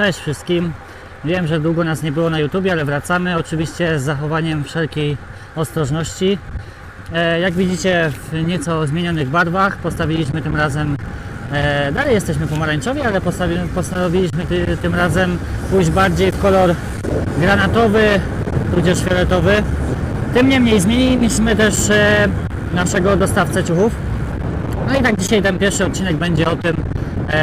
Cześć wszystkim. Wiem, że długo nas nie było na YouTubie, ale wracamy oczywiście z zachowaniem wszelkiej ostrożności. E, jak widzicie w nieco zmienionych barwach postawiliśmy tym razem e, dalej jesteśmy pomarańczowi, ale postanowiliśmy ty, tym razem pójść bardziej w kolor granatowy, tudzież fioletowy. Tym niemniej zmieniliśmy też e, naszego dostawcę ciuchów. No i tak dzisiaj ten pierwszy odcinek będzie o tym,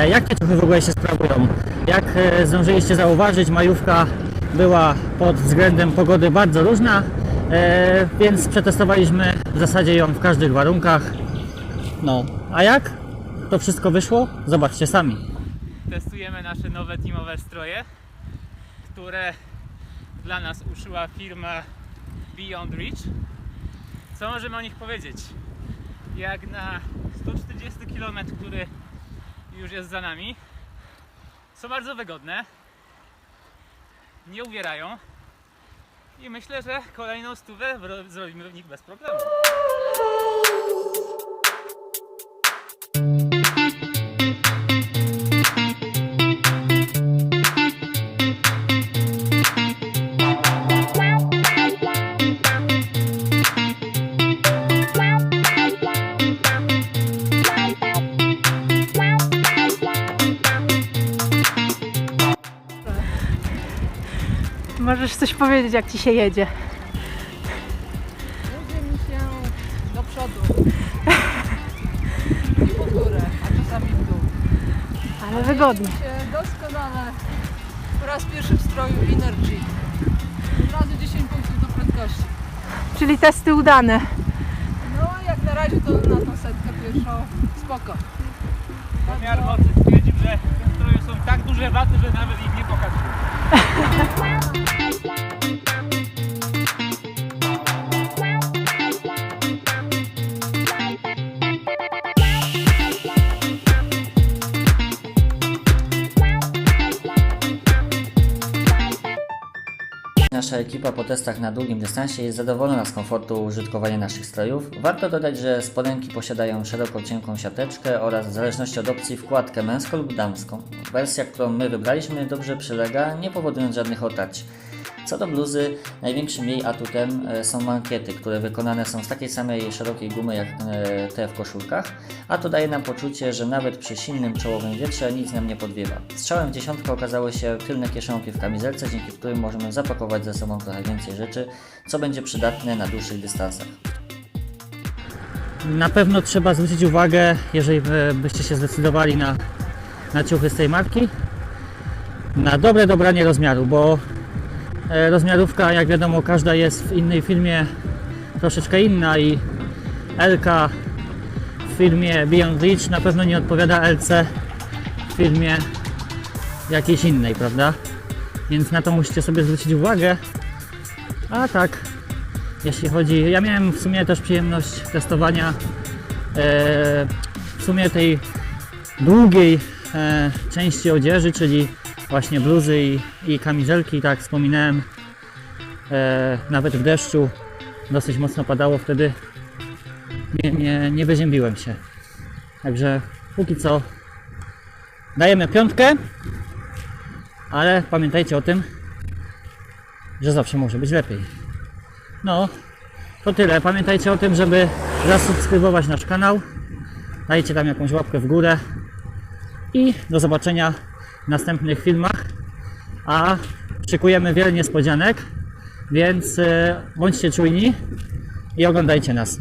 jak te w ogóle się sprawują. Jak e, zdążyliście zauważyć, majówka była pod względem pogody bardzo różna, e, więc przetestowaliśmy w zasadzie ją w każdych warunkach. No, a jak to wszystko wyszło? Zobaczcie sami. Testujemy nasze nowe teamowe stroje, które dla nas uszyła firma Beyond Reach. Co możemy o nich powiedzieć? Jak na 140 km, który już jest za nami, są bardzo wygodne, nie uwierają. I myślę, że kolejną stówę zrobimy w nich bez problemu. Możesz coś powiedzieć, jak ci się jedzie. Jedzie mi się do przodu i po górę, a czasami w dół. Ale wygodnie. Jedzie mi się doskonale po raz pierwszy w stroju Energy. Od razu 10 punktów do prędkości. Czyli testy udane. No jak na razie to na tą setkę pierwszą spoko. Pomiar mocy stwierdził, że są tak duże waty, że nawet ich nie pokazuje. Nasza ekipa po testach na długim dystansie jest zadowolona z komfortu użytkowania naszych strojów. Warto dodać, że spodenki posiadają szeroką, cienką siateczkę oraz w zależności od opcji wkładkę męską lub damską. Wersja, którą my wybraliśmy dobrze przylega, nie powodując żadnych otarć. Co do bluzy, największym jej atutem e, są mankiety, które wykonane są z takiej samej szerokiej gumy jak e, te w koszulkach, a to daje nam poczucie, że nawet przy silnym czołowym wietrze nic nam nie podwiewa. Strzałem w dziesiątkę okazały się tylne kieszonki w kamizelce, dzięki którym możemy zapakować ze sobą trochę więcej rzeczy, co będzie przydatne na dłuższych dystansach. Na pewno trzeba zwrócić uwagę, jeżeli byście się zdecydowali na, na ciuchy z tej marki, na dobre dobranie rozmiaru, bo rozmiarówka, jak wiadomo, każda jest w innej firmie troszeczkę inna i LK w firmie Beyond Reach na pewno nie odpowiada LC w firmie jakiejś innej, prawda? Więc na to musicie sobie zwrócić uwagę. A tak, jeśli chodzi. Ja miałem w sumie też przyjemność testowania e, w sumie tej długiej e, części odzieży, czyli właśnie bluzy i, i kamizelki. Tak wspominałem, e, nawet w deszczu dosyć mocno padało wtedy. Nie, nie, nie wyziębiłem się. Także póki co dajemy piątkę, ale pamiętajcie o tym, że zawsze może być lepiej. No, to tyle. Pamiętajcie o tym, żeby zasubskrybować nasz kanał. Dajcie tam jakąś łapkę w górę. I do zobaczenia w następnych filmach. A szykujemy wiele niespodzianek, więc e, bądźcie czujni i oglądajcie nas.